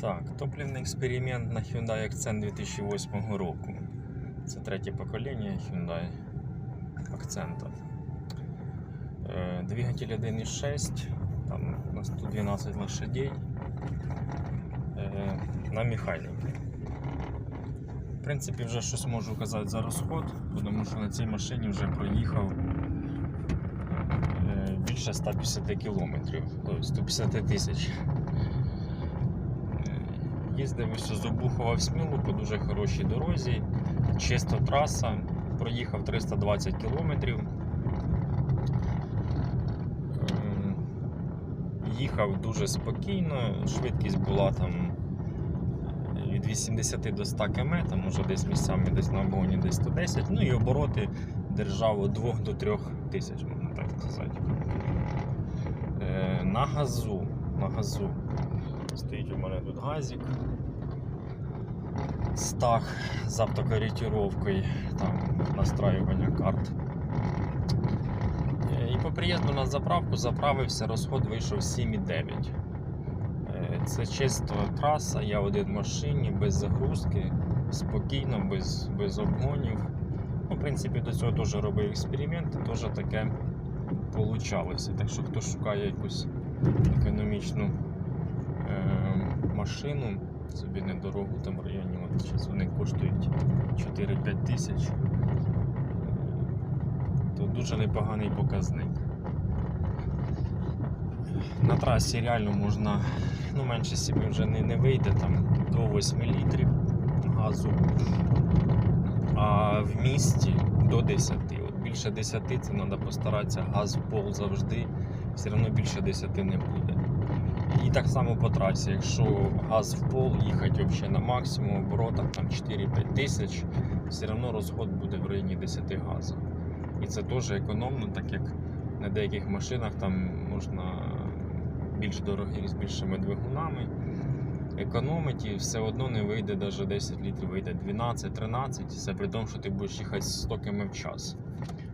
Так, топливний експеримент на Hyundai Accent 2008 року. Це третє покоління Hyundai Accent. Е, Двигатель 1.6, там на 112 лошадей е, на механіки. В принципі, вже щось можу казати за розход, тому що на цій машині вже проїхав е, більше 150 кілометрів, ой, 150 тисяч. Їздив із Обухова в Смілу по дуже хорошій дорозі, чиста траса, проїхав 320 кілометрів. Ем, Їхав дуже спокійно, швидкість була там е, від 80 до 100 км, там може десь місцями десь на обгоні десь 110, ну і обороти держав від 2 до 3 тисяч, можна так сказати. Е, На газу, на газу стоїть у мене тут газик. Стах з автокорректировкою, там настраювання карт. Е, І по приїзду на заправку заправився, розход вийшов 7,9. Е, Це чисто траса, я один в машині, без загрузки, спокійно, без, без обгонів. Ну, в принципі, до цього теж робив експерименти, теж таке получалося. Так що хто шукає якусь економічну машину, собі недорогу, там в районі, от зараз вони коштують 4-5 тисяч, е, то дуже непоганий показник. На трасі реально можна, ну менше собі вже не, не вийде, там до 8 літрів газу, а в місті до 10. От більше 10 це треба постаратися, газ в пол завжди, все одно більше 10 не буде. Так само по трасі, якщо газ в пол, їхати взагалі на максимум оборотах там 4-5 тисяч, все одно розход буде в районі 10 газу. І це теж економно, так як на деяких машинах там можна більш дорогі з більшими двигунами. Економить і все одно не вийде навіть 10 літрів, вийде 12-13, це при тому, що ти будеш їхати 100 км в час.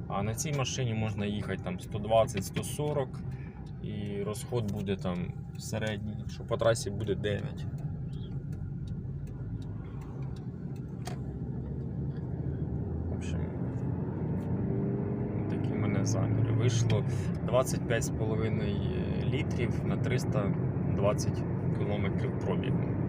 А на цій машині можна їхати там 120-140 і розход буде там середній, якщо по трасі буде 9. В такі в мене заміри. Вийшло 25,5 літрів на 320 км пробігу.